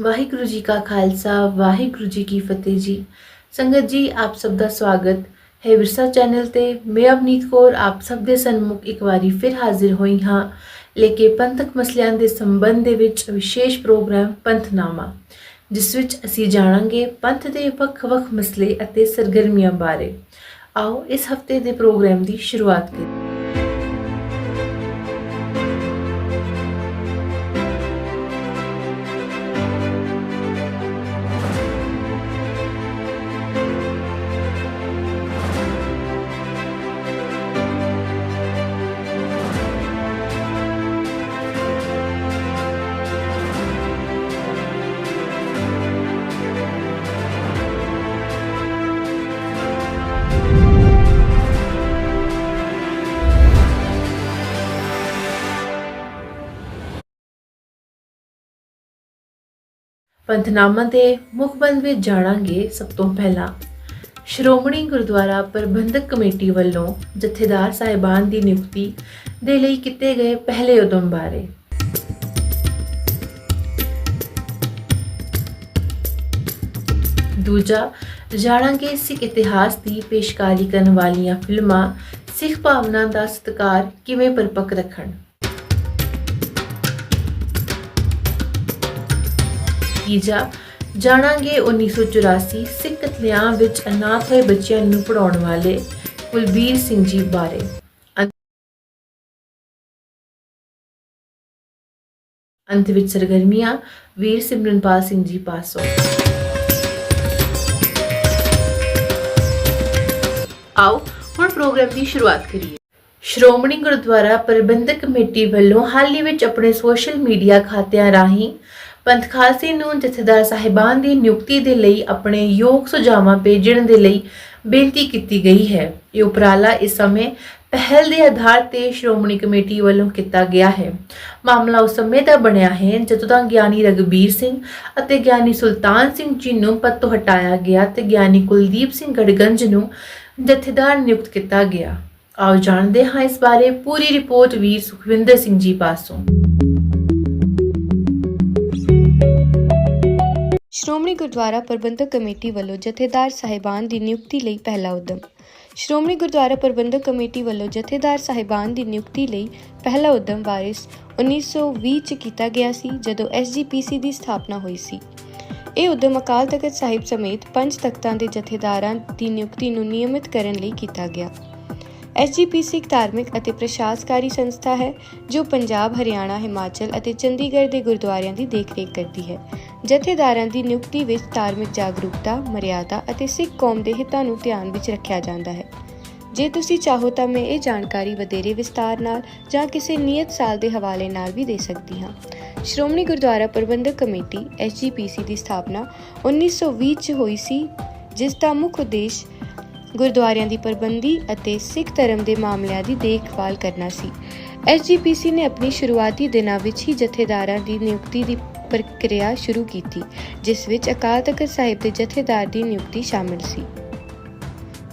ਵਾਹਿਗੁਰੂ ਜੀ ਕਾ ਖਾਲਸਾ, ਵਾਹਿਗੁਰੂ ਜੀ ਕੀ ਫਤਿਹ ਜੀ। ਸੰਗਤ ਜੀ, ਆਪ ਸਭ ਦਾ ਸਵਾਗਤ ਹੈ ਵਿਰਸਾ ਚੈਨਲ ਤੇ। ਮੈਂ ਅਵਨੀਤ ਕੌਰ, ਆਪ ਸਭ ਦੇ ਸਨਮੁਖ ਇੱਕ ਵਾਰੀ ਫਿਰ ਹਾਜ਼ਰ ਹੋਈ ਹਾਂ। ਲੈ ਕੇ ਪੰਥਕ ਮਸਲਿਆਂ ਦੇ ਸੰਬੰਧ ਦੇ ਵਿੱਚ ਵਿਸ਼ੇਸ਼ ਪ੍ਰੋਗਰਾਮ ਪੰਥਨਾਮਾ, ਜਿਸ ਵਿੱਚ ਅਸੀਂ ਜਾਣਾਂਗੇ ਪੰਥ ਦੇ ਵੱਖ-ਵੱਖ ਮਸਲੇ ਅਤੇ ਸਰਗਰਮੀਆਂ ਬਾਰੇ। ਆਓ, ਇਸ ਹਫ਼ਤੇ ਦੇ ਪ੍ਰੋਗਰਾਮ ਦੀ ਸ਼ੁਰੂਆਤ ਕਰੀਏ। ਪੰਥਨਾਮਾ ਦੇ ਮੁੱਖ ਬੰਦ ਵਿੱਚ ਜਾਣਾਂਗੇ ਸਭ ਤੋਂ ਪਹਿਲਾਂ। ਸ਼੍ਰੋਮਣੀ ਗੁਰਦੁਆਰਾ ਪ੍ਰਬੰਧਕ ਕਮੇਟੀ ਵੱਲੋਂ ਜਥੇਦਾਰ ਸਾਹਿਬਾਨ ਦੀ ਨਿਯੁਕਤੀ ਦੇ ਲਈ ਕੀਤੇ ਗਏ ਪਹਿਲੇ ਉਦਮ ਬਾਰੇ। ਦੂਜਾ, ਜਾਣਾਂਗੇ ਸਿੱਖ ਇਤਿਹਾਸ ਦੀ ਪੇਸ਼ਕਾਰੀ ਕਰਨ ਵਾਲੀਆਂ ਫਿਲਮਾਂ, ਸਿੱਖ ਭਾਵਨਾ ਦਾ ਸਤਿਕਾਰ ਕਿਵੇਂ ਪਰਪੱਕ ਰੱਖਣ। ਤੀਜਾ ਜਾਣਾਂਗੇ 1984 ਸਿੱਖ ਕਤਲੇਆਮ ਵਿੱਚ ਅਨਾਥ ਹੋਏ ਬੱਚਿਆਂ ਨੂੰ ਪੜਾਉਣ ਵਾਲੇ ਕੁਲਬੀਰ ਸਿੰਘ ਜੀ ਬਾਰੇ। ਅੰਤ ਵਿੱਚ ਸਰਗਰਮੀਆਂ, ਵੀਰ ਸਿਮਰਨਪਾਲ ਸਿੰਘ ਜੀ ਪਾਸੋਂ ਆਓ ਹੁਣ ਪ੍ਰੋਗਰਾਮ ਦੀ ਸ਼ੁਰੂਆਤ ਕਰੀਏ। ਸ਼੍ਰੋਮਣੀ ਗੁਰਦੁਆਰਾ ਪ੍ਰਬੰਧਕ ਕਮੇਟੀ ਵੱਲੋਂ ਹਾਲ ਹੀ ਵਿੱਚ ਆਪਣੇ ਸੋਸ਼ਲ ਮੀਡੀਆ ਖਾਤਿਆਂ ਰਾਹੀਂ ਪੰਥ ਖਾਲਸੇ ਨੂੰ ਜਥੇਦਾਰ ਸਾਹਿਬਾਨ ਦੀ ਨਿਯੁਕਤੀ ਦੇ ਲਈ ਆਪਣੇ ਯੋਗ ਸੁਝਾਵਾਂ ਭੇਜਣ ਦੇ ਲਈ ਬੇਨਤੀ ਕੀਤੀ ਗਈ ਹੈ। ਇਹ ਉਪਰਾਲਾ ਇਸ ਸਮੇਂ ਪਹਿਲ ਦੇ ਆਧਾਰ ਤੇ ਸ਼੍ਰੋਮਣੀ ਕਮੇਟੀ ਵੱਲੋਂ ਕੀਤਾ ਗਿਆ ਹੈ। ਮਾਮਲਾ ਉਸ ਸਮੇਂ ਦਾ ਬਣਿਆ ਹੈ ਜਦੋਂ ਤਾਂ ਗਿਆਨੀ ਰਗਬੀਰ ਸਿੰਘ ਅਤੇ ਗਿਆਨੀ ਸੁਲਤਾਨ ਸਿੰਘ ਜੀ ਨੂੰ ਪਦ ਤੋਂ ਹਟਾਇਆ ਗਿਆ ਤੇ ਗਿਆਨੀ ਕੁਲਦੀਪ ਸਿੰਘ ਗੜਗੰਜ ਨੂੰ ਜਥੇਦਾਰ ਨਿਯੁਕਤ ਕੀਤਾ ਗਿਆ। ਆਓ ਜਾਣਦੇ ਹਾਂ ਇਸ ਬਾਰੇ ਪੂਰੀ ਰਿਪੋਰਟ ਵੀਰ ਸੁਖਵਿੰਦਰ ਸਿੰਘ ਜੀ ਪਾਸੋਂ। ਸ਼੍ਰੋਮਣੀ ਗੁਰਦੁਆਰਾ ਪ੍ਰਬੰਧਕ ਕਮੇਟੀ ਵੱਲੋਂ ਜਥੇਦਾਰ ਸਾਹਿਬਾਨ ਦੀ ਨਿਯੁਕਤੀ ਲਈ ਪਹਿਲਾ ਉਦਮ। ਸ਼੍ਰੋਮਣੀ ਗੁਰਦੁਆਰਾ ਪ੍ਰਬੰਧਕ ਕਮੇਟੀ ਵੱਲੋਂ ਜਥੇਦਾਰ ਸਾਹਿਬਾਨ ਦੀ ਨਿਯੁਕਤੀ ਲਈ ਪਹਿਲਾ ਉਦਮ ਵਾਰਿਸ 1920 ਚ ਕੀਤਾ ਗਿਆ ਸੀ, ਜਦੋਂ ਐਸਜੀਪੀਸੀ ਦੀ ਸਥਾਪਨਾ ਹੋਈ ਸੀ। ਇਹ ਉਦਮ ਅਕਾਲ ਤਖਤ ਸਾਹਿਬ ਸਮੇਤ ਪੰਜ ਤਖਤਾਂ ਦੇ ਜਥੇਦਾਰਾਂ ਦੀ ਨਿਯੁਕਤੀ ਨੂੰ ਨਿਯਮਿਤ ਕਰਨ ਲਈ ਕੀਤਾ ਗਿਆ। ਐਸਜੀਪੀਸੀ ਇੱਕ ਧਾਰਮਿਕ ਅਤੇ ਪ੍ਰਸ਼ਾਸਕਾਰੀ ਸੰਸਥਾ ਹੈ ਜੋ ਪੰਜਾਬ, ਹਰਿਆਣਾ, ਹਿਮਾਚਲ ਅਤੇ ਚੰਡੀਗੜ੍ਹ ਦੇ ਗੁਰਦੁਆਰਿਆਂ ਦੀ ਦੇਖਰੇਖ ਕਰਦੀ ਹੈ। ਜਥੇਦਾਰਾਂ ਦੀ ਨਿਯੁਕਤੀ ਵਿੱਚ ਧਾਰਮਿਕ ਜਾਗਰੂਕਤਾ, ਮਰਿਆਦਾ ਅਤੇ ਸਿੱਖ ਕੌਮ ਦੇ ਹਿੱਤਾਂ ਨੂੰ ਧਿਆਨ ਵਿੱਚ ਰੱਖਿਆ ਜਾਂਦਾ ਹੈ। ਜੇ ਤੁਸੀਂ ਚਾਹੋ ਤਾਂ ਮੈਂ ਇਹ ਜਾਣਕਾਰੀ ਵਧੇਰੇ ਵਿਸਤਾਰ ਨਾਲ ਜਾਂ ਕਿਸੇ ਨਿਯਤ ਸਾਲ ਦੇ ਹਵਾਲੇ ਨਾਲ ਵੀ ਦੇ ਸਕਦੀ ਹਾਂ। ਸ਼੍ਰੋਮਣੀ ਗੁਰਦੁਆਰਾ ਪ੍ਰਬੰਧਕ ਕਮੇਟੀ ਐਸਜੀਪੀਸੀ ਦੀ ਸਥਾਪਨਾ 1920 ਚ ਹੋਈ ਸੀ ਜਿਸ ਦਾ ਮੁੱਖ ਉਦੇਸ਼ ਗੁਰਦੁਆਰਿਆਂ ਦੀ ਪ੍ਰਬੰਧੀ ਅਤੇ ਸਿੱਖ ਧਰਮ ਦੇ ਮਾਮਲਿਆਂ ਦੀ ਦੇਖਭਾਲ ਕਰਨਾ ਸੀ। ਐਸਜੀਪੀਸੀ ਨੇ ਆਪਣੀ ਸ਼ੁਰੂਆਤੀ ਦਿਨਾਂ ਵਿੱਚ ਹੀ ਜਥੇਦਾਰਾਂ ਦੀ ਨਿਯੁਕਤੀ ਦੀ ਪ੍ਰਕਿਰਿਆ ਸ਼ੁਰੂ ਕੀਤੀ, ਜਿਸ ਵਿੱਚ ਅਕਾਲ ਤਖਤ ਸਾਹਿਬ ਦੇ ਜਥੇਦਾਰ ਦੀ ਨਿਯੁਕਤੀ ਸ਼ਾਮਿਲ ਸੀ।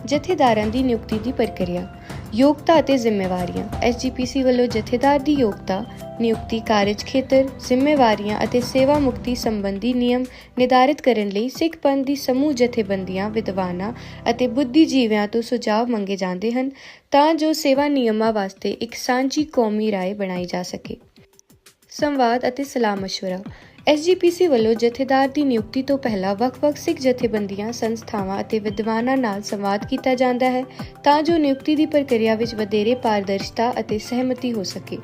ਜਥੇਦਾਰਾਂ ਦੀ ਨਿਯੁਕਤੀ ਦੀ ਪ੍ਰਕਿਰਿਆ। ਯੋਗਤਾ ਅਤੇ ਜ਼ਿੰਮੇਵਾਰੀਆਂ ਐਸਜੀਪੀਸੀ ਵੱਲੋਂ ਜਥੇਦਾਰ ਦੀ ਯੋਗਤਾ ਨਿਯੁਕਤੀ ਕਾਰਜ ਖੇਤਰ ਜ਼ਿੰਮੇਵਾਰੀਆਂ ਅਤੇ ਸੇਵਾ ਮੁਕਤੀ ਸੰਬੰਧੀ ਨਿਯਮ ਨਿਰਧਾਰਿਤ ਕਰਨ ਲਈ ਸਿੱਖ ਪੰਥ ਦੀ ਸਮੂਹ ਜਥੇਬੰਦੀਆਂ ਵਿਦਵਾਨਾਂ ਅਤੇ ਬੁੱਧੀਜੀਵੀਆਂ ਤੋਂ ਸੁਝਾਅ ਮੰਗੇ ਜਾਂਦੇ ਹਨ ਤਾਂ ਜੋ ਸੇਵਾ ਨਿਯਮਾਂ ਵਾਸਤੇ ਇੱਕ ਸਾਂਝੀ ਕੌਮੀ ਰਾਏ ਬਣਾਈ ਜਾ ਸਕੇ ਸੰਵਾਦ ਅਤੇ ਸਲਾਹ مشورہ ਐਸਜੀਪੀਸੀ ਵੱਲੋਂ ਜਥੇਦਾਰ ਦੀ ਨਿਯੁਕਤੀ ਤੋਂ ਪਹਿਲਾਂ ਵੱਖ-ਵੱਖ ਸਿੱਖ ਜਥੇਬੰਦੀਆਂ, ਸੰਸਥਾਵਾਂ ਅਤੇ ਵਿਦਵਾਨਾਂ ਨਾਲ ਸੰਵਾਦ ਕੀਤਾ ਜਾਂਦਾ ਹੈ ਤਾਂ ਜੋ ਨਿਯੁਕਤੀ ਦੀ ਪ੍ਰਕਿਰਿਆ ਵਿੱਚ ਵਧੇਰੇ ਪਾਰਦਰਸ਼ਤਾ ਅਤੇ ਸਹਿਮਤੀ ਹੋ ਸਕੇ।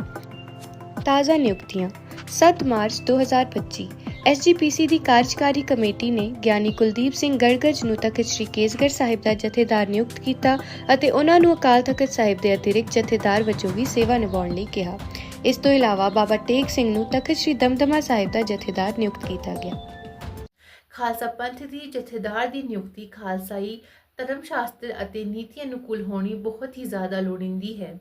ਤਾਜ਼ਾ ਨਿਯੁਕਤੀਆਂ 7 ਮਾਰਚ 2025 ਐਸਜੀਪੀਸੀ ਦੀ ਕਾਰਜਕਾਰੀ ਕਮੇਟੀ ਨੇ ਗਿਆਨੀ ਕੁਲਦੀਪ ਸਿੰਘ ਗੜਗੜ ਨੂੰ ਤਖਤ ਸ੍ਰੀ ਕੇਸਗੜ੍ਹ ਸਾਹਿਬ ਦਾ ਜਥੇਦਾਰ ਨਿਯੁਕਤ ਕੀਤਾ ਅਤੇ ਉਹਨਾਂ ਨੂੰ ਅਕਾਲ ਤਖਤ ਸਾਹਿਬ ਦੇ ਅਤਿਰਿਕਤ ਜਥੇਦਾਰ ਵਜੋਂ ਵੀ ਸੇਵਾ ਨਿਭਾਉਣ ਲਈ ਕਿਹਾ। ਇਸ ਤੋਂ ਇਲਾਵਾ ਬਾਬਾ ਟੇਕ ਸਿੰਘ ਨੂੰ ਤਖਤ ਸ੍ਰੀ ਦਮਦਮਾ ਸਾਹਿਬ ਦਾ ਜਥੇਦਾਰ ਨਿਯੁਕਤ ਕੀਤਾ ਗਿਆ। ਖਾਲਸਾ ਪੰਥ ਦੀ ਜਥੇਦਾਰ ਦੀ ਨਿਯੁਕਤੀ ਖਾਲਸਾਈ ਧਰਮ ਸ਼ਾਸਤਰ ਅਤੇ ਨੀਤੀ ਅਨੁਕੂਲ ਹੋਣੀ ਬਹੁਤ ਹੀ ਜ਼ਿਆਦਾ ਲੋੜੀਂਦੀ ਹੈ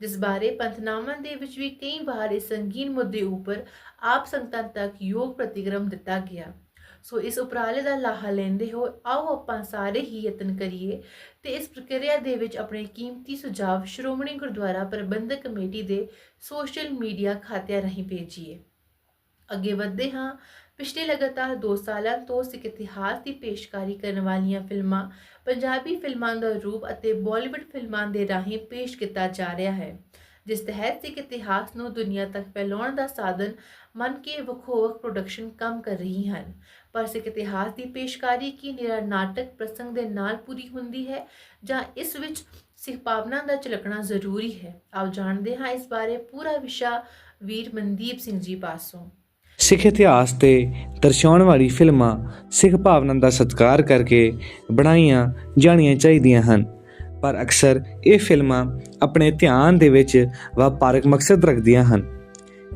ਜਿਸ ਬਾਰੇ ਪੰਥਨਾਮਾ ਦੇ ਵਿੱਚ ਵੀ ਕਈ ਵਾਰ ਇਸ ਸੰਗੀਨ ਮੁੱਦੇ ਉੱਪਰ ਆਪ ਸੰਗਤਾਂ ਤੱਕ ਯੋਗ ਪ੍ਰਤੀਕਰਮ ਦਿੱਤਾ ਗਿਆ ਸੋ ਇਸ ਉਪਰਾਲੇ ਦਾ ਲਾਹਾ ਲੈਂਦੇ ਹੋ ਆਓ ਆਪਾਂ ਸਾਰੇ ਹੀ ਯਤਨ ਕਰੀਏ ਤੇ ਇਸ ਪ੍ਰਕਿਰਿਆ ਦੇ ਵਿੱਚ ਆਪਣੇ ਕੀਮਤੀ ਸੁਝਾਅ ਸ਼੍ਰੋਮਣੀ ਗੁਰਦੁਆਰਾ ਪ੍ਰਬੰਧਕ ਕਮੇਟੀ ਦੇ ਸੋਸ਼ਲ ਮੀਡੀਆ ਖਾਤਿਆਂ ਰਾਹੀਂ ਭੇਜੀਏ। ਅੱਗੇ ਵਧਦੇ ਹਾਂ। ਪਿਛਲੇ ਲਗਾਤਾਰ 2 ਸਾਲਾਂ ਤੋਂ ਸਿੱਖ ਇਤਿਹਾਸ ਦੀ ਪੇਸ਼ਕਾਰੀ ਕਰਨ ਵਾਲੀਆਂ ਫਿਲਮਾਂ ਪੰਜਾਬੀ ਫਿਲਮਾਂ ਦਾ ਰੂਪ ਅਤੇ ਬਾਲੀਵੁੱਡ ਫਿਲਮਾਂ ਦੇ ਰਾਹੀਂ ਪੇਸ਼ ਕੀਤਾ ਜਾ ਰਿਹਾ ਹੈ, ਜਿਸ ਤਹਿਤ ਸਿੱਖ ਇਤਿਹਾਸ ਨੂੰ ਦੁਨੀਆ ਤੱਕ ਫੈਲਾਉਣ ਦਾ ਸਾਧਨ ਮੰਨ ਕੇ ਵੱਖੋ-ਵੱਖ ਪ੍ਰੋਡਕਸ਼ਨ ਕੰਮ ਕਰ ਰਹੀ ਹਨ। ਪਰ ਸਿੱਖ ਇਤਿਹਾਸ ਦੀ ਪੇਸ਼ਕਾਰੀ ਕੀ ਨਿਰਾ ਨਾਟਕ ਪ੍ਰਸੰਗ ਦੇ ਨਾਲ ਪੂਰੀ ਹੁੰਦੀ ਹੈ ਜਾਂ ਇਸ ਵਿੱਚ ਸਿੱਖ ਭਾਵਨਾ ਦਾ ਝਲਕਣਾ ਜ਼ਰੂਰੀ ਹੈ? ਆਪ ਜਾਣਦੇ ਹਾਂ ਇਸ ਬਾਰੇ ਪੂਰਾ ਵਿਸ਼ਾ ਵੀਰ ਮਨਦੀਪ ਸਿੰਘ ਜੀ ਪਾਸੋਂ। ਸਿੱਖ ਇਤਿਹਾਸ ਤੇ ਦਰਸਾਉਣ ਵਾਲੀ ਫਿਲਮਾਂ ਸਿੱਖ ਭਾਵਨਾ ਦਾ ਸਤਿਕਾਰ ਕਰਕੇ ਬਣਾਈਆਂ ਜਾਣੀਆਂ ਚਾਹੀਦੀਆਂ ਹਨ। ਪਰ ਅਕਸਰ ਇਹ ਫਿਲਮਾਂ ਆਪਣੇ ਧਿਆਨ ਦੇ ਵਿੱਚ ਵਪਾਰਕ ਮਕਸਦ ਰੱਖਦੀਆਂ ਹਨ।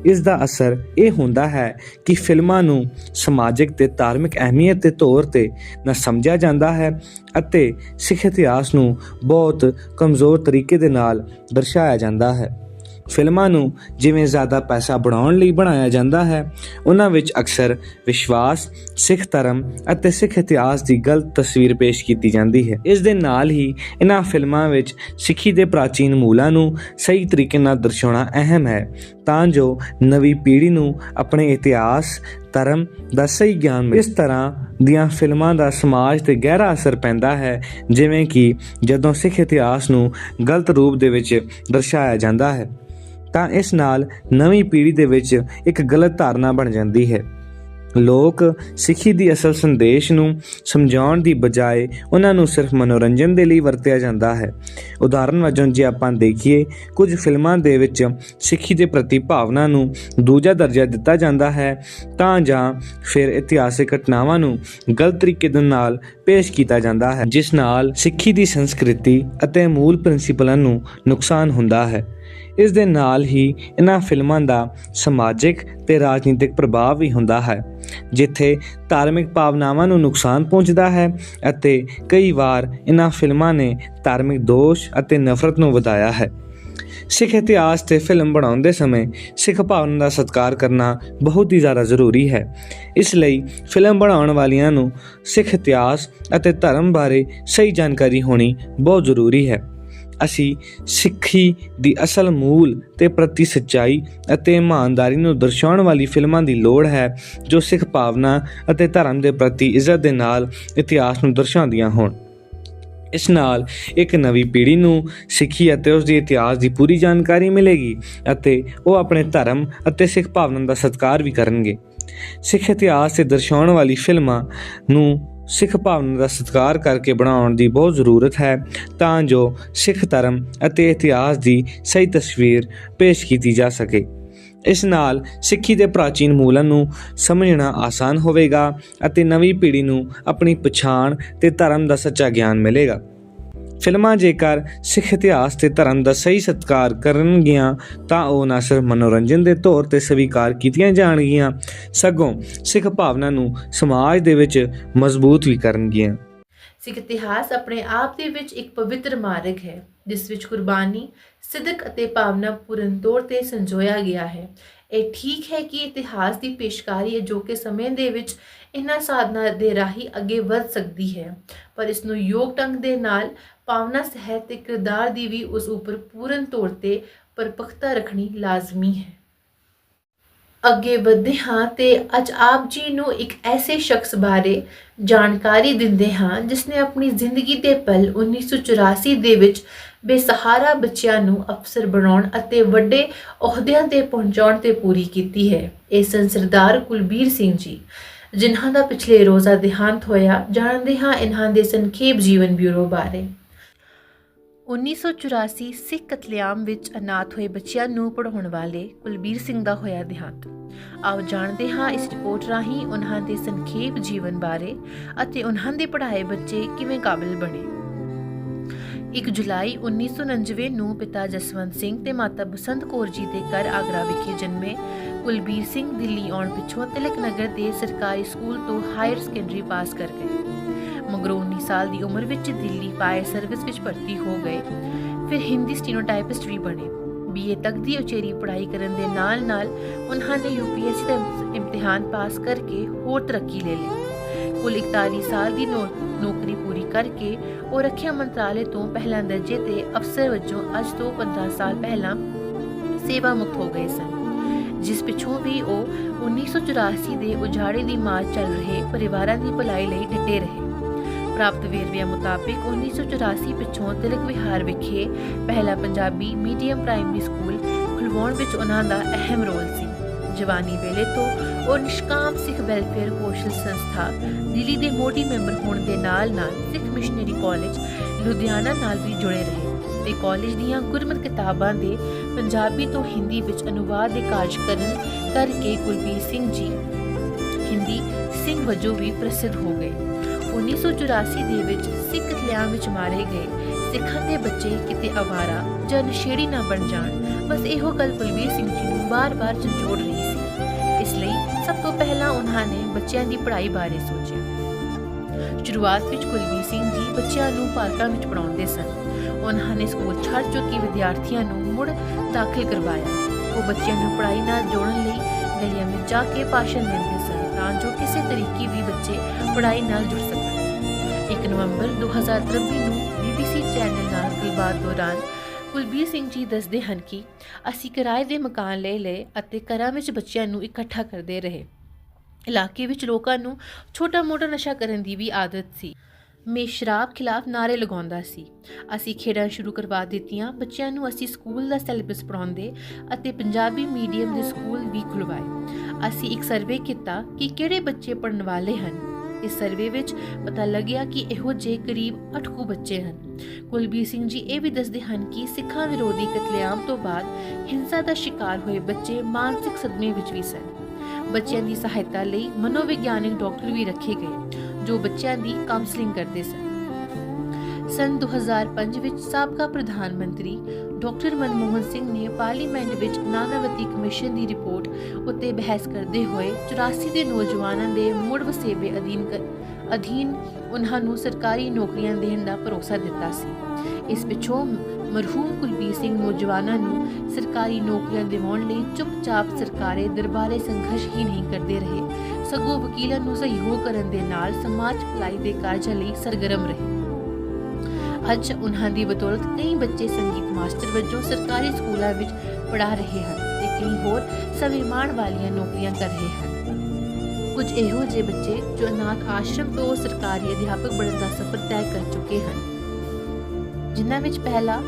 ਇਸ ਦਾ ਅਸਰ ਇਹ ਹੁੰਦਾ ਹੈ ਕਿ ਫਿਲਮਾਂ ਨੂੰ ਸਮਾਜਿਕ ਤੇ ਧਾਰਮਿਕ ਅਹਿਮੀਅਤ ਦੇ ਤੌਰ ਤੇ ਨਾ ਸਮਝਿਆ ਜਾਂਦਾ ਹੈ ਅਤੇ ਸਿੱਖ ਇਤਿਹਾਸ ਨੂੰ ਬਹੁਤ ਕਮਜ਼ੋਰ ਤਰੀਕੇ ਦੇ ਨਾਲ ਦਰਸਾਇਆ ਜਾਂਦਾ ਹੈ। ਫਿਲਮਾਂ ਨੂੰ ਜਿਵੇਂ ਜ਼ਿਆਦਾ ਪੈਸਾ ਬਣਾਉਣ ਲਈ ਬਣਾਇਆ ਜਾਂਦਾ ਹੈ, ਉਹਨਾਂ ਵਿੱਚ ਅਕਸਰ ਵਿਸ਼ਵਾਸ, ਸਿੱਖ ਧਰਮ ਅਤੇ ਸਿੱਖ ਇਤਿਹਾਸ ਦੀ ਗਲਤ ਤਸਵੀਰ ਪੇਸ਼ ਕੀਤੀ ਜਾਂਦੀ ਹੈ। ਇਸ ਦੇ ਨਾਲ ਹੀ ਇਹਨਾਂ ਫਿਲਮਾਂ ਵਿੱਚ ਸਿੱਖੀ ਦੇ ਪ੍ਰਾਚੀਨ ਮੂਲਾਂ ਨੂੰ ਸਹੀ ਤਰੀਕੇ ਨਾਲ ਦਰਸਾਉਣਾ ਅਹਿਮ ਹੈ, ਤਾਂ ਜੋ ਨਵੀਂ ਪੀੜ੍ਹੀ ਨੂੰ ਆਪਣੇ ਇਤਿਹਾਸ ਧਰਮ ਦਾ ਸਹੀ ਗਿਆਨ ਮਿਲੇ। ਇਸ ਤਰ੍ਹਾਂ ਦੀਆਂ ਫਿਲਮਾਂ ਦਾ ਸਮਾਜ ਤੇ ਗਹਿਰਾ ਅਸਰ ਪੈਂਦਾ ਹੈ, ਜਿਵੇਂ ਕਿ ਜਦੋਂ ਸਿੱਖ ਇਤਿਹਾਸ ਨੂੰ ਗਲਤ ਰੂਪ ਦੇ ਵਿੱਚ ਦਰਸਾਇਆ ਜਾਂਦਾ ਹੈ, ਤਾਂ ਇਸ ਨਾਲ ਨਵੀਂ ਪੀੜ੍ਹੀ ਦੇ ਵਿੱਚ ਇੱਕ ਗਲਤ ਧਾਰਨਾ ਬਣ ਜਾਂਦੀ ਹੈ। ਲੋਕ ਸਿੱਖੀ ਦੀ ਅਸਲ ਸੰਦੇਸ਼ ਨੂੰ ਸਮਝਾਉਣ ਦੀ ਬਜਾਏ ਉਹਨਾਂ ਨੂੰ ਸਿਰਫ ਮਨੋਰੰਜਨ ਦੇ ਲਈ ਵਰਤਿਆ ਜਾਂਦਾ ਹੈ। ਉਦਾਹਰਨ ਵਜੋਂ ਜੇ ਆਪਾਂ ਦੇਖੀਏ, ਕੁਝ ਫਿਲਮਾਂ ਦੇ ਵਿੱਚ ਸਿੱਖੀ ਦੇ ਪ੍ਰਤੀ ਭਾਵਨਾ ਨੂੰ ਦੂਜਾ ਦਰਜਾ ਦਿੱਤਾ ਜਾਂਦਾ ਹੈ, ਤਾਂ ਜਾਂ ਫਿਰ ਇਤਿਹਾਸਿਕ ਘਟਨਾਵਾਂ ਨੂੰ ਗਲਤ ਤਰੀਕੇ ਦੇ ਨਾਲ ਪੇਸ਼ ਕੀਤਾ ਜਾਂਦਾ ਹੈ, ਜਿਸ ਨਾਲ ਸਿੱਖੀ ਦੀ ਸੰਸਕ੍ਰਿਤੀ ਅਤੇ ਮੂਲ ਪ੍ਰਿੰਸੀਪਲਾਂ ਨੂੰ ਨੁਕਸਾਨ ਹੁੰਦਾ ਹੈ। ਇਸ ਦੇ ਨਾਲ ਹੀ ਇਹਨਾਂ ਫਿਲਮਾਂ ਦਾ ਸਮਾਜਿਕ ਤੇ ਰਾਜਨੀਤਿਕ ਪ੍ਰਭਾਵ ਵੀ ਹੁੰਦਾ ਹੈ, ਜਿੱਥੇ ਧਾਰਮਿਕ ਭਾਵਨਾਵਾਂ ਨੂੰ ਨੁਕਸਾਨ ਪਹੁੰਚਦਾ ਹੈ ਅਤੇ ਕਈ ਵਾਰ ਇਹਨਾਂ ਫਿਲਮਾਂ ਨੇ ਧਾਰਮਿਕ ਦੋਸ਼ ਅਤੇ ਨਫ਼ਰਤ ਨੂੰ ਵਧਾਇਆ ਹੈ। ਸਿੱਖ ਇਤਿਹਾਸ ਤੇ ਫਿਲਮ ਬਣਾਉਂਦੇ ਸਮੇਂ ਸਿੱਖ ਭਾਵਨਾ ਦਾ ਸਤਿਕਾਰ ਕਰਨਾ ਬਹੁਤ ਹੀ ਜ਼ਿਆਦਾ ਜ਼ਰੂਰੀ ਹੈ। ਇਸ ਲਈ ਫਿਲਮ ਬਣਾਉਣ ਵਾਲਿਆਂ ਨੂੰ ਸਿੱਖ ਇਤਿਹਾਸ ਅਤੇ ਧਰਮ ਬਾਰੇ ਸਹੀ ਜਾਣਕਾਰੀ ਹੋਣੀ ਬਹੁਤ ਜ਼ਰੂਰੀ ਹੈ। ਅਸੀਂ ਸਿੱਖੀ ਦੀ ਅਸਲ ਮੂਲ ਤੇ ਪ੍ਰਤੀ ਸੱਚਾਈ ਅਤੇ ਇਮਾਨਦਾਰੀ ਨੂੰ ਦਰਸਾਉਣ ਵਾਲੀ ਫਿਲਮਾਂ ਦੀ ਲੋੜ ਹੈ, ਜੋ ਸਿੱਖ ਭਾਵਨਾ ਅਤੇ ਧਰਮ ਦੇ ਪ੍ਰਤੀ ਇੱਜ਼ਤ ਦੇ ਨਾਲ ਇਤਿਹਾਸ ਨੂੰ ਦਰਸਾਉਂਦੀਆਂ ਹੋਣ। ਇਸ ਨਾਲ ਇੱਕ ਨਵੀਂ ਪੀੜ੍ਹੀ ਨੂੰ ਸਿੱਖੀ ਅਤੇ ਉਸ ਦੇ ਇਤਿਹਾਸ ਦੀ ਪੂਰੀ ਜਾਣਕਾਰੀ ਮਿਲੇਗੀ ਅਤੇ ਉਹ ਆਪਣੇ ਧਰਮ ਅਤੇ ਸਿੱਖ ਭਾਵਨਾ ਦਾ ਸਤਿਕਾਰ ਵੀ ਕਰਨਗੇ। ਸਿੱਖ ਇਤਿਹਾਸ ਤੇ ਦਰਸਾਉਣ ਵਾਲੀ ਫਿਲਮਾਂ ਨੂੰ ਸਿੱਖ ਭਾਵਨਾ ਦਾ ਸਤਿਕਾਰ ਕਰਕੇ ਬਣਾਉਣ ਦੀ ਬਹੁਤ ਜ਼ਰੂਰਤ ਹੈ, ਤਾਂ ਜੋ ਸਿੱਖ ਧਰਮ ਅਤੇ ਇਤਿਹਾਸ ਦੀ ਸਹੀ ਤਸਵੀਰ ਪੇਸ਼ ਕੀਤੀ ਜਾ ਸਕੇ। ਇਸ ਨਾਲ ਸਿੱਖੀ ਦੇ ਪ੍ਰਾਚੀਨ ਮੂਲਾਂ ਨੂੰ ਸਮਝਣਾ ਆਸਾਨ ਹੋਵੇਗਾ ਅਤੇ ਨਵੀਂ ਪੀੜ੍ਹੀ ਨੂੰ ਆਪਣੀ ਪਛਾਣ ਤੇ ਧਰਮ ਦਾ ਸੱਚਾ ਗਿਆਨ ਮਿਲੇਗਾ। ਫਿਲਮਾਂ ਜੇਕਰ ਸਿੱਖ ਇਤਿਹਾਸ ਤੇ ਧਰਮ ਦਾ ਸਹੀ ਸਤਿਕਾਰ ਕਰਨਗੀਆਂ, ਤਾਂ ਉਹ ਨਾ ਸਿਰਫ ਮਨੋਰੰਜਨ ਦੇ ਤੌਰ ਤੇ ਸਵੀਕਾਰ ਕੀਤੀਆਂ ਜਾਣਗੀਆਂ, ਸਗੋਂ ਸਿੱਖ ਭਾਵਨਾ ਨੂੰ ਸਮਾਜ ਦੇ ਵਿੱਚ ਮਜ਼ਬੂਤ ਵੀ ਕਰਨਗੀਆਂ। ਸਿੱਖ ਇਤਿਹਾਸ ਆਪਣੇ ਆਪ ਦੇ ਵਿੱਚ ਇੱਕ ਪਵਿੱਤਰ ਮਾਰਗ ਹੈ, ਜਿਸ ਵਿੱਚ ਕੁਰਬਾਨੀ ਸਿੱਧਕ ਅਤੇ ਭਾਵਨਾ ਪੂਰਨ ਤੌਰ ਤੇ ਸੰਜੋਇਆ ਗਿਆ ਹੈ। ਇਹ ਠੀਕ ਹੈ ਕਿ ਇਤਿਹਾਸ ਦੀ ਪੇਸ਼ਕਾਰੀ ਅਜੋਕੇ ਸਮੇਂ ਦੇ ਵਿੱਚ ਇਹਨਾਂ ਸਾਧਨਾਂ ਦੇ ਰਾਹੀਂ ਅੱਗੇ ਵਧ ਸਕਦੀ ਹੈ, ਪਰ ਇਸ ਨੂੰ ਯੋਗ ਢੰਗ ਦੇ ਨਾਲ ਭਾਵਨਾ ਸਹਿਤ ਤੇ ਕਿਰਦਾਰ ਦੀ ਵੀ ਉਸ ਉੱਪਰ ਪੂਰਨ ਤੌਰ ਤੇ ਪਰਪੱਕਤਾ ਰੱਖਣੀ ਲਾਜ਼ਮੀ ਹੈ। ਅੱਗੇ ਵਧਦੇ ਹਾਂ ਤੇ ਅੱਜ ਆਪ ਜੀ ਨੂੰ ਇੱਕ ਐਸੇ ਸ਼ਖਸ ਬਾਰੇ ਜਾਣਕਾਰੀ ਦਿੰਦੇ ਹਾਂ ਜਿਸ ਨੇ ਆਪਣੀ ਜ਼ਿੰਦਗੀ ਦੇ ਪਲ 1984 ਦੇ ਵਿੱਚ ਬੇਸਹਾਰਾ ਬੱਚਿਆਂ ਨੂੰ ਅਫਸਰ ਬਣਾਉਣ ਅਤੇ ਵੱਡੇ ਅਹੁਦਿਆਂ ਤੇ ਪਹੁੰਚਾਉਣ ਤੇ ਪੂਰੀ ਕੀਤੀ ਹੈ। ਇਹ ਸਨ ਸਰਦਾਰ ਕੁਲਬੀਰ ਸਿੰਘ ਜੀ, ਜਿਨ੍ਹਾਂ ਦਾ ਪਿਛਲੇ ਰੋਜ਼ਾ ਦੇਹਾਂਤ ਹੋਇਆ। ਜਾਣਦੇ ਹਾਂ ਇਹਨਾਂ ਦੇ ਸੰਖੇਪ ਜੀਵਨ ਬਿਊਰੋ ਬਾਰੇ। 1984 ਸਿੱਖ ਕਤਲੇਆਮ ਵਿੱਚ ਅਨਾਥ ਹੋਏ ਬੱਚਿਆਂ ਨੂੰ ਪੜ੍ਹਾਉਣ ਵਾਲੇ ਕੁਲਬੀਰ ਸਿੰਘ ਦਾ ਹੋਇਆ ਦੇਹਾਂਤ। ਆਓ ਜਾਣਦੇ ਹਾਂ ਇਸ ਰਿਪੋਰਟ ਰਾਹੀਂ ਉਹਨਾਂ ਦੇ ਸੰਖੇਪ ਜੀਵਨ ਬਾਰੇ ਅਤੇ ਉਹਨਾਂ ਦੇ ਪੜ੍ਹਾਏ ਬੱਚੇ ਕਿਵੇਂ ਕਾਬਿਲ ਬਣੇ। 1 ਜੁਲਾਈ 1999 ਨੂੰ ਪਿਤਾ ਜਸਵੰਤ ਸਿੰਘ ਤੇ ਮਾਤਾ ਬਸੰਤ ਕੌਰ ਜੀ ਦੇ ਘਰ ਆਗਰਾ ਵਿਖੇ ਜਨਮੇ ਕੁਲਬੀਰ ਸਿੰਘ ਦਿੱਲੀ ਆਉਣ ਪਿੱਛੋਂ ਤਿਲਕ ਨਗਰ ਦੇ ਸਰਕਾਰੀ ਸਕੂਲ ਤੋਂ ਹਾਇਰ ਸੈਕੰਡਰੀ ਪਾਸ ਕਰ ਗਏ। ਮਗਰੋਂ 19 ਸਾਲ ਦੀ ਉਮਰ ਵਿੱਚ ਦਿੱਲੀ ਫਾਇਰ ਸਰਵਿਸ ਵਿੱਚ ਭਰਤੀ ਹੋ ਗਏ। ਫਿਰ ਹਿੰਦੀ ਸਟੀਨੋਟਾਈਪਿਸਟ ਵੀ ਬਣੇ। ਬੀਏ ਤੱਕ ਦੀ ਉਚੇਰੀ ਪੜ੍ਹਾਈ ਕਰਨ ਦੇ ਨਾਲ-ਨਾਲ ਉਹਨਾਂ ਨੇ ਯੂਪੀਐਸਸੀ ਦਾ ਇਮ- ਇਮਤਿਹਾਨ ਪਾਸ ਕਰਕੇ ਹੋਰ ਤਰੱਕੀ ਲੈ ਲਈ। ਕੁੱਲ 41 ਸਾਲ ਦੀ ਨੌਕਰੀ ਪੂਰੀ ਕਰਕੇ ਉਹ ਰੱਖਿਆ ਮੰਤਰਾਲੇ ਤੋਂ ਪਹਿਲਾਂ ਦਰਜੇ ਤੇ ਅਫਸਰ ਵਜੋਂ ਅੱਜ ਤੋਂ 15 ਸਾਲ ਪਹਿਲਾਂ ਸੇਵਾ ਮੁਕਤ ਹੋ ਗਏ ਸਨ। ਜਿਸ ਪਿੱਛੋਂ ਵੀ ਉਹ 1984 ਦੇ ਉਜਾੜੇ ਦੀ ਮਾਰ ਚੱਲ ਰਹੇ ਪਰਿਵਾਰਾਂ ਦੀ ਭਲਾਈ ਲਈ ਡਟੇ ਰਹੇ। ਪ੍ਰਾਪਤ ਵੇਰਵਿਆਂ ਮੁਤਾਬਿਕ 1984 ਪਿੱਛੋਂ ਤਿਲਕ ਵਿਹਾਰ ਵਿਖੇ ਪਹਿਲਾ ਪੰਜਾਬੀ ਮੀਡੀਅਮ ਪ੍ਰਾਇਮਰੀ ਸਕੂਲ ਖੁਲਵਾਉਣ ਵਿੱਚ ਉਹਨਾਂ ਦਾ ਅਹਿਮ ਰੋਲ ਸੀ। ਜਵਾਨੀ ਵੇਲੇ ਤੋਂ ਉਹ ਨਿਸ਼ਕਾਮ ਸਿੱਖ ਵੈਲਫੇਅਰ ਕੌਸ਼ਲ ਸੰਸਥਾ ਦਿੱਲੀ ਦੇ ਮੋਢੀ ਮੈਂਬਰ ਹੋਣ ਦੇ ਨਾਲ-ਨਾਲ ਸਿੱਖ ਮਿਸ਼ਨਰੀ ਕਾਲਜ ਲੁਧਿਆਣਾ ਨਾਲ ਵੀ ਜੁੜੇ ਰਹੇ ਤੇ ਕਾਲਜ ਦੀਆਂ ਗੁਰਮਤ ਕਿਤਾਬਾਂ ਦੇ ਪੰਜਾਬੀ ਤੋਂ ਹਿੰਦੀ ਵਿੱਚ ਅਨੁਵਾਦ ਦੇ ਕਾਰਜ ਕਰਨ ਕਰਕੇ ਕੁਲਬੀਰ ਸਿੰਘ ਜੀ ਹਿੰਦੀ ਸਿੰਘ ਵਜੋਂ ਵੀ ਪ੍ਰਸਿੱਧ ਹੋ ਗਏ। 1984 ਦੇ ਵਿੱਚ ਸਿੱਖ ਕਤਲੇਆਮ ਵਿੱਚ ਮਾਰੇ ਗਏ। ਸਿੱਖਾਂ ਦੇ ਬੱਚੇ ਕਿਤੇ ਅਵਾਰਾ ਜਾਂ ਨਸ਼ੇੜੀ ਨਾ ਬਣ ਜਾਣ। ਬਸ ਇਹੋ ਗੱਲ ਕੁਲਬੀਰ ਸਿੰਘ ਜੀ ਨੂੰ ਬਾਰ-ਬਾਰ ਝੰਜੋੜ ਰਹੀ ਸੀ। ਇਸ ਲਈ ਸਭ ਤੋਂ ਪਹਿਲਾਂ ਉਹਨਾਂ ਨੇ ਬੱਚਿਆਂ ਦੀ ਪੜ੍ਹਾਈ ਬਾਰੇ ਸੋਚਿਆ। ਸ਼ੁਰੂਆਤ ਵਿੱਚ ਕੁਲਵੀਰ ਸਿੰਘ ਜੀ ਬੱਚਿਆਂ ਨੂੰ ਪਾਰਕਾਂ ਵਿੱਚ ਪੜ੍ਹਾਉਂਦੇ ਸਨ। ਉਹਨਾਂ ਨੇ ਸਕੂਲ ਛੱਡ ਚੁੱਕੀ ਵਿਦਿਆਰਥੀਆਂ ਨੂੰ ਮੁੜ ਦਾਖਲ ਕਰਵਾਇਆ। ਉਹ ਬੱਚਿਆਂ ਨੂੰ ਪੜ੍ਹਾਈ ਨਾਲ ਜੋੜਨ ਲਈ ਗਲੀਆਂ ਵਿੱਚ ਜਾ ਕੇ ਭਾਸ਼ਣ ਦਿੰਦੇ ਸਨ ਤਾਂ ਜੋ ਕਿਸੇ ਤਰੀਕੇ ਵੀ ਬੱਚੇ ਪੜ੍ਹਾਈ ਨਾਲ ਜੁੜ ਸਕਣ। 1 ਨਵੰਬਰ 2023 ਨੂੰ BBC ਚੈਨਲ ਨਾਲ ਗੱਲਬਾਤ ਦੌਰਾਨ ਕੁਲਬੀਰ ਸਿੰਘ ਜੀ ਦੱਸਦੇ ਹਨ ਕਿ ਅਸੀਂ ਕਿਰਾਏ ਦੇ ਮਕਾਨ ਲੈ ਲਏ ਅਤੇ ਘਰਾਂ ਵਿੱਚ ਬੱਚਿਆਂ ਨੂੰ ਇਕੱਠਾ ਕਰਦੇ ਰਹੇ। ਇਲਾਕੇ ਵਿੱਚ ਲੋਕਾਂ ਨੂੰ ਛੋਟਾ-ਮੋਟਾ ਨਸ਼ਾ ਕਰਨ ਦੀ ਵੀ ਆਦਤ ਸੀ। ਮੈਂ ਸ਼ਰਾਬ ਖਿਲਾਫ ਨਾਰੇ ਲਗਾਉਂਦਾ ਸੀ। ਅਸੀਂ ਖੇਡਾਂ ਸ਼ੁਰੂ ਕਰਵਾ ਦਿੱਤੀਆਂ। ਬੱਚਿਆਂ ਨੂੰ ਅਸੀਂ ਸਕੂਲ ਦਾ ਸਿਲੇਬਸ ਪੜ੍ਹਾਉਂਦੇ ਅਤੇ ਪੰਜਾਬੀ ਮੀਡੀਅਮ ਦੇ ਸਕੂਲ ਵੀ ਖੁਲਵਾਏ ਅਸੀਂ ਇੱਕ ਸਰਵੇ ਕੀਤਾ ਕਿ ਕਿਹੜੇ ਬੱਚੇ ਪੜਨ ਵਾਲੇ ਹਨ। ਇਸ ਸਰਵੇ ਵਿੱਚ ਪਤਾ ਲੱਗਿਆ ਕਿ ਇਹੋ ਜਿਹੇ ਕਰੀਬ 8 ਕੁ ਬੱਚੇ ਹਨ। ਕੁਲਬੀਰ ਸਿੰਘ ਜੀ ਇਹ ਵੀ ਦੱਸਦੇ ਹਨ ਕਿ ਸਿੱਖਾਂ ਵਿਰੋਧੀ ਕਤਲੇਆਮ ਤੋਂ ਬਾਅਦ ਹਿੰਸਾ ਦਾ ਸ਼ਿਕਾਰ ਹੋਏ ਬੱਚੇ ਮਾਨਸਿਕ ਸਦਮੇ ਵਿੱਚ ਵੀ ਸਨ। ਬੱਚਿਆਂ ਦੀ ਸਹਾਇਤਾ ਲਈ ਮਨੋਵਿਗਿਆਨਿਕ ਡਾਕਟਰ ਵੀ ਰੱਖੇ ਗਏ, ਜੋ ਬੱਚਿਆਂ ਦੀ ਕਾਉਂਸਲਿੰਗ ਕਰਦੇ ਸਨ। ਸਨ 2005 ਵਿੱਚ ਸਾਬਕਾ ਪ੍ਰਧਾਨ ਮੰਤਰੀ ਡਾਕਟਰ ਮਨਮੋਹਨ ਸਿੰਘ ਨੇ ਪਾਰਲੀਮੈਂਟ ਵਿੱਚ ਨਾਨਾਵਤੀ ਕਮਿਸ਼ਨ ਦੀ ਰਿਪੋਰਟ ਉੱਤੇ ਬਹਿਸ ਕਰਦੇ ਹੋਏ 84 ਦੇ ਨੌਜਵਾਨਾਂ ਦੇ ਮੁੜ ਵਸੇਬੇ ਅਧੀਨ ਅਧੀਨ ਉਹਨਾਂ ਨੂੰ ਸਰਕਾਰੀ ਨੌਕਰੀਆਂ ਦੇਣ ਦਾ ਭਰੋਸਾ ਦਿੱਤਾ ਸੀ। ਇਸ ਪਿੱਛੋਂ ਮਰਹੂਮ ਕੁਲਬੀਰ ਸਿੰਘ ਨੌਜਵਾਨਾਂ ਨੂੰ ਸਰਕਾਰੀ ਨੌਕਰੀਆਂ ਦਿਵਾਉਣ ਲਈ ਚੁੱਪਚਾਪ ਸਰਕਾਰੇ ਦਰਬਾਰੇ ਸੰਘਰਸ਼ ਹੀ ਨਹੀਂ ਕਰਦੇ ਰਹੇ। ਸਗੋਂ ਵਕੀਲਾਂ ਨੂੰ ਸਹਿਯੋਗ ਕਰਨ ਦੇ ਨਾਲ ਸਮਾਜ ਭਲਾਈ ਦੇ ਕਾਰਜਾਂ ਲਈ ਸਰਗਰਮ ਰਹੇ। ਅੱਜ ਉਹਨਾਂ ਦੀ ਬਦੌਲਤ ਕਈ ਬੱਚੇ ਸੰਗੀਤ ਮਾਸਟਰ ਵਜੋਂ ਸਰਕਾਰੀ ਸਕੂਲਾਂ ਵਿੱਚ ਪੜ੍ਹਾ ਰਹੇ ਹਨ ਤੇ ਕਈ ਹੋਰ ਸਵਿਮਾਨ ਵਾਲੀਆਂ ਨੌਕਰੀਆਂ ਕਰ ਰਹੇ ਹਨ। ਕੁਝ ਇਹੋ ਜਿਹੇ ਬੱਚੇ ਜੋ ਅਨਾਥ ਆਸ਼ਰਮ ਤੋਂ ਸਰਕਾਰੀ ਅਧਿਆਪਕ ਬਣਨ ਦਾ ਸਫ਼ਰ ਤੈਅ ਕਰ ਚੁੱਕੇ ਹਨ। ਜਿਨ੍ਹਾਂ ਵਿੱਚ ਪਹਿਲਾ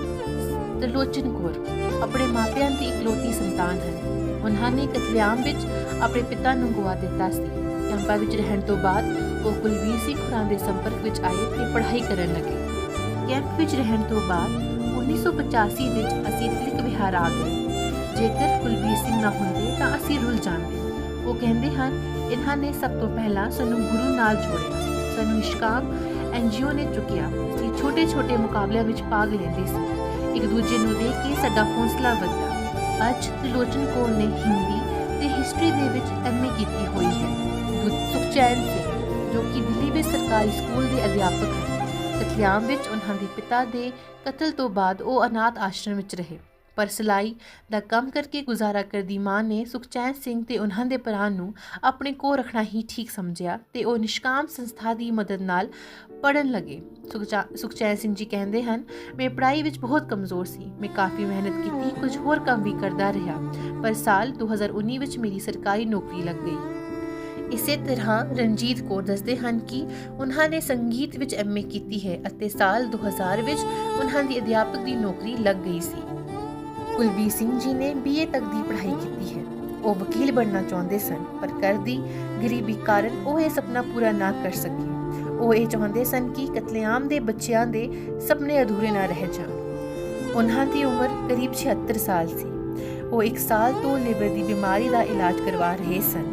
ਤਰਲੋਚਨ ਕੌਰ, ਆਪਣੇ ਮਾਪਿਆਂ ਦੀ ਇਕਲੌਤੀ ਸੰਤਾਨ ਹਨ। ਉਹਨਾਂ ਨੇ ਕਤਲੇਆਮ ਵਿੱਚ ਆਪਣੇ ਪਿਤਾ ਨੂੰ ਗਵਾ ਦਿੱਤਾ ਸੀ। ਕੈਂਪਾਂ ਵਿੱਚ ਰਹਿਣ ਤੋਂ ਬਾਅਦ ਉਹ ਕੁਲਵੀਰ ਸਿੰਘ ਖੁਰਾਂ ਦੇ ਸੰਪਰਕ ਵਿੱਚ ਆਏ ਤੇ ਪੜ੍ਹਾਈ ਕਰਨ ਲੱਗੇ। ਕੈਂਪ ਵਿੱਚ ਰਹਿਣ ਤੋਂ ਬਾਅਦ 1985 ਵਿੱਚ ਅਸੀਂ ਤਿਲਕ ਵਿਹਾਰ ਆ ਗਏ। ਜੇਕਰ ਕੁਲਵੀਰ ਸਿੰਘ ਨਾ ਹੁੰਦੇ ਤਾਂ ਅਸੀਂ ਰੁਲ ਜਾਂਦੇ। ਉਹ ਕਹਿੰਦੇ ਹਨ, ਇਹਨਾਂ ਨੇ ਸਭ ਤੋਂ ਪਹਿਲਾਂ ਸਾਨੂੰ ਗੁਰੂ ਨਾਲ ਜੋੜਿਆ। ਸਾਨੂੰ ਨਿਸ਼ਕਾਮ ਐਨਜੀਓ ਨੇ ਚੁੱਕਿਆ। ਅਸੀਂ ਛੋਟੇ-ਛੋਟੇ ਮੁਕਾਬਲਿਆਂ ਵਿੱਚ ਭਾਗ ਲੈਂਦੇ ਸੀ। ਇੱਕ ਦੂਜੇ ਨੂੰ ਦੇਖ ਕੇ ਸਾਡਾ ਹੌਸਲਾ ਵਧਿਆ ਅੱਜ ਤ੍ਰਿਲੋਚਨ ਕੌਰ ਨੇ ਹਿੰਦੀ ਤੇ ਹਿਸਟਰੀ ਦੇ ਵਿੱਚ ਐਮਏ ਕੀਤੀ ਹੋਈ ਹੈ। ਸੁਖਚੈਨ ਸਿੰਘ ਜੋ ਕਿ ਦਿੱਲੀ ਵਿੱਚ ਸਰਕਾਰੀ ਸਕੂਲ ਦੇ ਅਧਿਆਪਕ ਹਨ। ਕਤਲੇਆਮ ਵਿੱਚ ਉਹਨਾਂ ਦੇ ਪਿਤਾ ਦੇ ਕਤਲ ਤੋਂ ਬਾਅਦ ਉਹ ਅਨਾਥ ਆਸ਼ਰਮ ਵਿੱਚ ਰਹੇ। ਪਰ ਸਿਲਾਈ ਦਾ ਕੰਮ ਕਰਕੇ ਗੁਜ਼ਾਰਾ ਕਰਦੀ ਮਾਂ ਨੇ ਸੁਖਚੈਨ ਸਿੰਘ ਤੇ ਉਹਨਾਂ ਦੇ ਭਰਾ ਨੂੰ ਆਪਣੇ ਕੋਲ ਰੱਖਣਾ ਹੀ ਠੀਕ ਸਮਝਿਆ ਤੇ ਉਹ ਨਿਸ਼ਕਾਮ ਸੰਸਥਾ ਦੀ ਮਦਦ ਨਾਲ ਪੜਨ ਲੱਗੇ। ਸੁਖਚਾ- ਸੁਖਚੈਨ ਸਿੰਘ ਜੀ ਕਹਿੰਦੇ ਹਨ, ਮੈਂ ਪੜ੍ਹਾਈ ਵਿੱਚ ਬਹੁਤ ਕਮਜ਼ੋਰ ਸੀ। ਮੈਂ ਕਾਫੀ ਮਿਹਨਤ ਕੀਤੀ, ਕੁਝ ਹੋਰ ਕੰਮ ਵੀ ਕਰਦਾ ਰਿਹਾ। ਪਰ ਸਾਲ 2019 ਵਿੱਚ ਮੇਰੀ ਸਰਕਾਰੀ ਨੌਕਰੀ ਲੱਗ ਗਈ। ਇਸੇ ਤਰ੍ਹਾਂ ਰਣਜੀਤ ਕੌਰ ਦੱਸਦੇ ਹਨ ਕਿ ਉਹਨਾਂ ਨੇ ਸੰਗੀਤ ਵਿੱਚ ਐਮਏ ਕੀਤੀ ਹੈ ਅਤੇ ਸਾਲ 2000 ਵਿੱਚ ਉਹਨਾਂ ਦੀ ਅਧਿਆਪਕ ਦੀ ਨੌਕਰੀ ਲੱਗ ਗਈ ਸੀ। ਕੁਲਬੀਰ ਸਿੰਘ ਜੀ ਨੇ ਬੀਏ ਤੱਕ ਦੀ ਪੜ੍ਹਾਈ ਕੀਤੀ ਹੈ। ਉਹ ਵਕੀਲ ਬਣਨਾ ਚਾਹੁੰਦੇ ਸਨ, ਪਰ ਘਰ ਦੀ ਗਰੀਬੀ ਕਾਰਨ ਉਹ ਇਹ ਸੁਪਨਾ ਪੂਰਾ ਨਾ ਕਰ ਸਕੇ। ਉਹ ਇਹ ਚਾਹੁੰਦੇ ਸਨ ਕਿ ਕਤਲੇਆਮ ਦੇ ਬੱਚਿਆਂ ਦੇ ਸੁਪਨੇ ਅਧੂਰੇ ਨਾ ਰਹਿ ਜਾਣ। ਉਹਨਾਂ ਦੀ ਉਮਰ ਕਰੀਬ 76 ਸਾਲ ਸੀ। ਉਹ ਇੱਕ ਸਾਲ ਤੋਂ ਲਿਵਰ ਦੀ ਬਿਮਾਰੀ ਦਾ ਇਲਾਜ ਕਰਵਾ ਰਹੇ ਸਨ।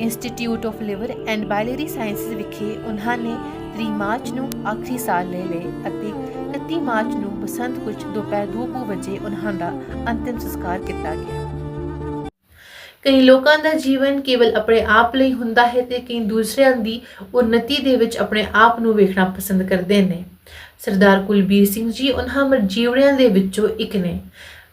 Institute of liver and biliary sciences ਵਿਖੇ ਉਹਨਾਂ ਨੇ 3 ਮਾਰਚ ਨੂੰ ਆਖਰੀ ਸਾਲ ਲੈ ਲਏ ਅਤੇ 31 ਮਾਰਚ ਨੂੰ ਬਸੰਤ ਕੁਝ ਦੁਪਹਿਰ 2 ਵਜੇ ਉਹਨਾਂ ਦਾ ਅੰਤਿਮ ਸੰਸਕਾਰ ਕੀਤਾ ਗਿਆ। ਕਈ ਲੋਕਾਂ ਦਾ ਜੀਵਨ ਕੇਵਲ ਆਪਣੇ ਆਪ ਲਈ ਹੁੰਦਾ ਹੈ ਤੇ ਕਈ ਦੂਸਰਿਆਂ ਦੀ ਉન્નਤੀ ਦੇ ਵਿੱਚ ਆਪਣੇ ਆਪ ਨੂੰ ਵੇਖਣਾ ਪਸੰਦ ਕਰਦੇ ਨੇ। ਸਰਦਾਰ ਕੁਲਬੀਰ ਸਿੰਘ ਜੀ ਉਹਨਾਂ ਮਰਜੀਵੜਿਆਂ ਦੇ ਵਿੱਚੋਂ ਇੱਕ ਨੇ।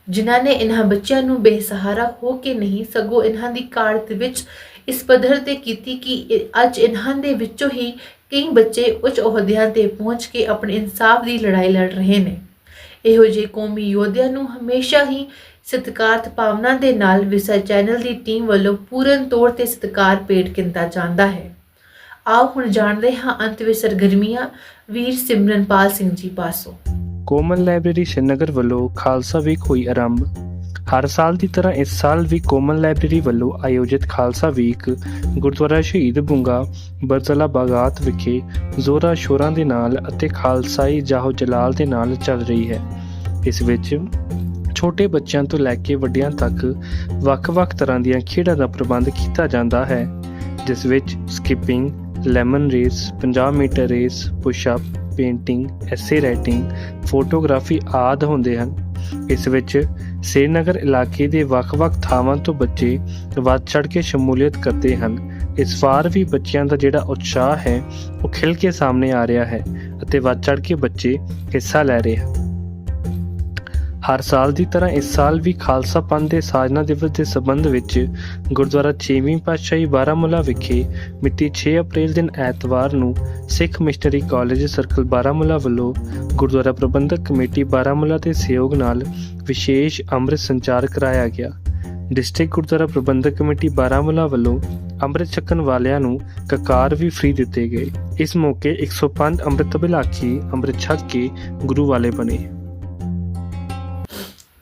ਜਿਨ੍ਹਾਂ ਨੇ ਇਹਨਾਂ ਬੱਚਿਆਂ ਨੂੰ ਬੇਸਹਾਰਾ ਹੋ ਕੇ ਨਹੀਂ, ਸਗੋਂ ਇਹਨਾਂ ਦੀ ਕਾਰਜ ਵਿੱਚ ਇਸ ਪੱਧਰ ਤੇ ਕੀਤੀ ਕਿ ਅੱਜ ਇਹਨਾਂ ਦੇ ਵਿੱਚੋਂ ਹੀ ਕਈ ਬੱਚੇ ਉੱਚ ਅਹੁਦਿਆਂ ਤੇ ਪਹੁੰਚ ਕੇ ਆਪਣੇ ਇਨਸਾਫ ਦੀ ਲੜਾਈ ਲੜ ਰਹੇ ਨੇ। ਇਹੋ ਜਿਹੇ ਕੌਮੀ ਯੋਧਿਆਂ ਨੂੰ ਹਮੇਸ਼ਾ ਹੀ ਸਤਿਕਾਰਤ ਭਾਵਨਾ ਦੇ ਨਾਲ ਵਿਰਸਾ ਚੈਨਲ ਦੀ ਟੀਮ ਵੱਲੋਂ ਪੂਰਨ ਤੌਰ ਤੇ ਸਤਿਕਾਰ ਭੇਟ ਕੀਤਾ ਜਾਂਦਾ ਹੈ। ਆਓ ਹੁਣ ਜਾਣਦੇ ਹਾਂ ਅੰਤ ਵਿੱਚ ਸਰਗਰਮੀਆਂ, ਵੀਰ ਸਿਮਰਨਪਾਲ ਸਿੰਘ ਜੀ ਪਾਸੋਂ। ਕੋਮਲ ਲਾਇਬ੍ਰੇਰੀ ਸ਼੍ਰੀਨਗਰ ਵੱਲੋਂ ਖਾਲਸਾ ਵੀਕ ਹੋਈ ਆਰੰਭ ਹਰ ਸਾਲ ਦੀ ਤਰ੍ਹਾਂ ਇਸ ਸਾਲ ਵੀ ਕੋਮਲ ਲਾਇਬ੍ਰੇਰੀ ਵੱਲੋਂ ਆਯੋਜਿਤ ਖਾਲਸਾ ਵੀਕ ਗੁਰਦੁਆਰਾ ਸ਼ਹੀਦ ਬੁੰਗਾ ਬਰਜ਼ਲਾ ਬਾਗਾਤ ਵਿਖੇ ਜ਼ੋਰਾਂ ਸ਼ੋਰਾਂ ਦੇ ਨਾਲ ਅਤੇ ਖਾਲਸਾਈ ਜਾਹੋ ਜਲਾਲ ਦੇ ਨਾਲ ਚੱਲ ਰਹੀ ਹੈ। ਇਸ ਵਿੱਚ ਛੋਟੇ ਬੱਚਿਆਂ ਤੋਂ ਲੈ ਕੇ ਵੱਡਿਆਂ ਤੱਕ ਵੱਖ-ਵੱਖ ਤਰ੍ਹਾਂ ਦੀਆਂ ਖੇਡਾਂ ਦਾ ਪ੍ਰਬੰਧ ਕੀਤਾ ਜਾਂਦਾ ਹੈ, ਜਿਸ ਵਿੱਚ skipping, lemon race 50 metre race, push-up, painting, essay writing, photography ਆਦਿ ਹੁੰਦੇ ਹਨ। ਇਸ ਵਿੱਚ ਸ੍ਰੀਨਗਰ ਇਲਾਕੇ ਦੇ ਵੱਖ-ਵੱਖ ਥਾਵਾਂ ਤੋਂ ਬੱਚੇ ਵੱਧ ਚੜ੍ਹ ਕੇ ਸ਼ਮੂਲੀਅਤ ਕਰਦੇ ਹਨ। ਇਸ ਵਾਰ ਵੀ ਬੱਚਿਆਂ ਦਾ ਜਿਹੜਾ ਉਤਸ਼ਾਹ ਹੈ, ਉਹ ਖਿਲ ਕੇ ਸਾਹਮਣੇ ਆ ਰਿਹਾ ਹੈ ਅਤੇ ਵੱਧ ਚੜ ਕੇ ਬੱਚੇ ਹਿੱਸਾ ਲੈ ਰਹੇ ਹਨ। ਹਰ ਸਾਲ ਦੀ ਤਰ੍ਹਾਂ ਇਸ ਸਾਲ ਵੀ ਖਾਲਸਾ ਪੰਥ ਦੇ ਸਾਜਨਾ ਦਿਵਸ ਦੇ ਸਬੰਧ ਵਿੱਚ ਗੁਰਦੁਆਰਾ 6ਵੀਂ ਪਾਤਸ਼ਾਹੀ ਬਾਰਾਮੁਲਾ ਵਿਖੇ ਮਿਤੀ 6 ਅਪ੍ਰੈਲ ਦਿਨ ਐਤਵਾਰ ਨੂੰ Sikh missionary college circle Baramulla ਵੱਲੋਂ ਗੁਰਦੁਆਰਾ ਪ੍ਰਬੰਧਕ ਕਮੇਟੀ ਬਾਰਾਮੂਲਾ ਦੇ ਸਹਿਯੋਗ ਨਾਲ ਵਿਸ਼ੇਸ਼ ਅੰਮ੍ਰਿਤ ਸੰਚਾਰ ਕਰਾਇਆ ਗਿਆ। ਡਿਸਟ੍ਰਿਕਟ ਗੁਰਦੁਆਰਾ ਪ੍ਰਬੰਧਕ ਕਮੇਟੀ ਬਾਰਾਮੂਲਾ ਵੱਲੋਂ ਅੰਮ੍ਰਿਤ ਛਕਣ ਵਾਲਿਆਂ ਨੂੰ ਕਕਾਰ ਵੀ ਫ੍ਰੀ ਦਿੱਤੇ ਗਏ। ਇਸ ਮੌਕੇ 105 ਅੰਮ੍ਰਿਤ ਅਭਿਲਾਖੀ ਅੰਮ੍ਰਿਤ ਛਕ ਕੇ ਗੁਰੂ ਵਾਲੇ ਬਣੇ।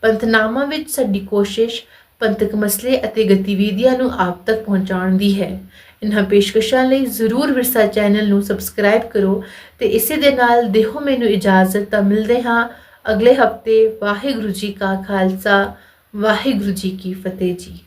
ਪੰਥਨਾਮਾ ਵਿੱਚ ਸਾਡੀ ਕੋਸ਼ਿਸ਼ ਪੰਥਕ ਮਸਲੇ ਅਤੇ ਗਤੀਵਿਧੀਆਂ ਨੂੰ ਆਪ ਤੱਕ ਪਹੁੰਚਾਉਣ ਦੀ ਹੈ। ਇਨ੍ਹਾਂ ਪੇਸ਼ਕਸ਼ਾਂ ਲਈ ਜ਼ਰੂਰ ਵਿਰਸਾ ਚੈਨਲ ਨੂੰ ਸਬਸਕ੍ਰਾਈਬ ਕਰੋ ਤੇ ਇਸੇ ਦੇ ਨਾਲ ਦਿਓ ਮੈਨੂੰ ਇਜਾਜ਼ਤ ਤਾਂ ਮਿਲਦੇ ਹਾਂ ਅਗਲੇ ਹਫ਼ਤੇ ਵਾਹਿਗੁਰੂ ਜੀ ਕਾ ਖਾਲਸਾ, ਵਾਹਿਗੁਰੂ ਜੀ ਕੀ ਫਤਿਹ ਜੀ।